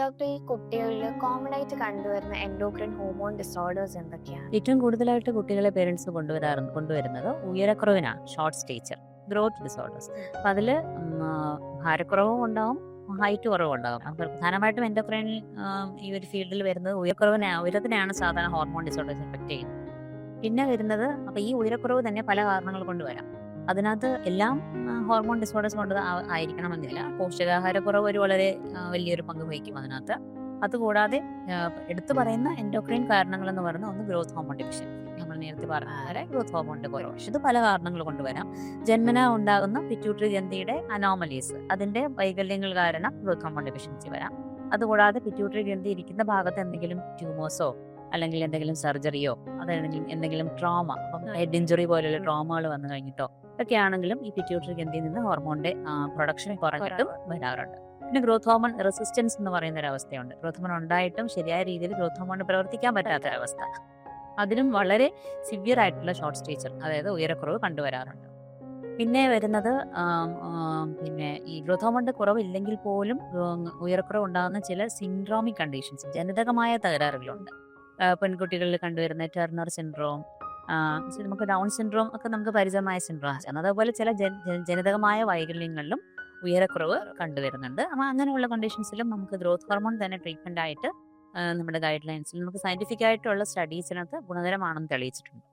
Doctor ഈ കുട്ടികളിൽ common ആയിട്ട് കണ്ടുവരുന്ന എൻഡോക്രൈൻ ഹോർമോൺ ഡിസോർഡേഴ്സ് എന്തൊക്കെയാണ്? ഏറ്റവും കൂടുതലായിട്ട് കുട്ടികളെ പേരൻസ് കൊണ്ടുവരാറ് കൊണ്ടുവരുന്നത് ഉയരക്കുറവിനാണ് ഷോർട്ട് സ്റ്റേച്ചർ ഗ്രോത്ത് ഡിസോർഡേഴ്സ് അപ്പം അതിൽ ഭാരക്കുറവും ഉണ്ടാവും ഹൈറ്റ് കുറവ് ഉണ്ടാകും അപ്പോൾ പ്രധാനമായിട്ടും എൻഡോക്രൈൻ ഈ ഒരു ഫീൽഡിൽ വരുന്നത് ഉയരക്കുറവിനെ ഉയരത്തിനാണ് സാധാരണ ഹോർമോൺ ഡിസോർഡേഴ്സ് എഫക്ട് ചെയ്യുന്നത്. പിന്നെ വരുന്നത് അപ്പോൾ ഈ ഉയരക്കുറവ് തന്നെ പല കാരണങ്ങൾ കൊണ്ട് വരാം അതിനകത്ത് എല്ലാം ഹോർമോൺ ഡിസോർഡേഴ്സ് കൊണ്ട് ആയിരിക്കണമെന്നില്ല. പോഷകാഹാരക്കുറവ് ഒരു വളരെ വലിയൊരു പങ്ക് വഹിക്കും അതിനകത്ത്. അതുകൂടാതെ എടുത്തു പറയുന്ന എൻഡോക്രൈൻ കാരണങ്ങൾ എന്ന് പറയുന്നത് ഒന്ന് ഗ്രോത്ത് ഹോർമോൺ ഡിഫിഷ്യൻസി നമ്മൾ നേരത്തെ പറഞ്ഞ പോലെ ഗ്രോത്ത് ഹോർമോണിന്റെ കുറവ്. പക്ഷെ ഇത് പല കാരണങ്ങൾ കൊണ്ടുവരാം. ജന്മന ഉണ്ടാകുന്ന പിറ്റ്യൂട്ടറി ഗ്രന്ഥിയുടെ അനോമലീസ് അതിന്റെ വൈകല്യങ്ങൾ കാരണം ഗ്രോത്ത് ഹോർമോൺ ഡെഫിഷ്യൻസി വരാം. അതുകൂടാതെ പിറ്റ്യൂട്ടറി ഗ്രന്ഥി ഇരിക്കുന്ന ഭാഗത്ത് എന്തെങ്കിലും ട്യൂമേഴ്സോ അല്ലെങ്കിൽ എന്തെങ്കിലും സർജറിയോ അതെന്തെങ്കിലും എന്തെങ്കിലും ട്രോമ ഹെഡ് ഇഞ്ചുറി പോലെയുള്ള ട്രോമകൾ വന്നു കഴിഞ്ഞിട്ടോ ഒക്കെ ആണെങ്കിലും ഈ പിറ്റ്യൂട്ടറി ഗ്രന്ഥിയിൽ നിന്ന് ഹോർമോണിന്റെ പ്രൊഡക്ഷൻ കുറഞ്ഞിട്ടും വരാറുണ്ട്. പിന്നെ ഗ്രോത്ത് ഹോർമോൺ റെസിസ്റ്റൻസ് എന്ന് പറയുന്ന ഒരു അവസ്ഥയുണ്ട്. ഗ്രോത്ത് ഹോർമോൺ ഉണ്ടായിട്ടും ശരിയായ രീതിയിൽ ഗ്രോത്ത് ഹോർമോൺ പ്രവർത്തിക്കാൻ പറ്റാത്ത അവസ്ഥ അതിനും വളരെ സിവിയർ ആയിട്ടുള്ള ഷോർട്ട് സ്റ്റീച്ചർ അതായത് ഉയരക്കുറവ് കണ്ടുവരാറുണ്ട്. പിന്നെ വരുന്നത് പിന്നെ ഈ ഗ്രോത്ത് ഹോമോണിന്റെ കുറവില്ലെങ്കിൽ പോലും ഉയരക്കുറവ് ഉണ്ടാകുന്ന ചില സിൻഡ്രോമിക് കണ്ടീഷൻസ് ജനിതകമായ തകരാറുകളുണ്ട്. പെൺകുട്ടികളിൽ കണ്ടുവരുന്ന ടെർണർ സിൻഡ്രോം നമുക്ക് ഡൗൺ സിൻഡ്രോം ഒക്കെ നമുക്ക് പരിചയമായ സിൻഡ്രോം ആണ്. അതേപോലെ ചില ജനിതകമായ വൈകല്യങ്ങളിലും ഉയരക്കുറവ് കണ്ടുവരുന്നുണ്ട്. അപ്പോൾ അങ്ങനെയുള്ള കണ്ടീഷൻസിലും നമുക്ക് ഗ്രോത്ത് ഹോർമോൺ തന്നെ ട്രീറ്റ്മെന്റ് ആയിട്ട് നമ്മുടെ ഗൈഡ് ലൈൻസിൽ നമുക്ക് സയന്റിഫിക് ആയിട്ടുള്ള സ്റ്റഡീസിനകത്ത് ഗുണകരമാണെന്ന് തെളിയിച്ചിട്ടുണ്ട്.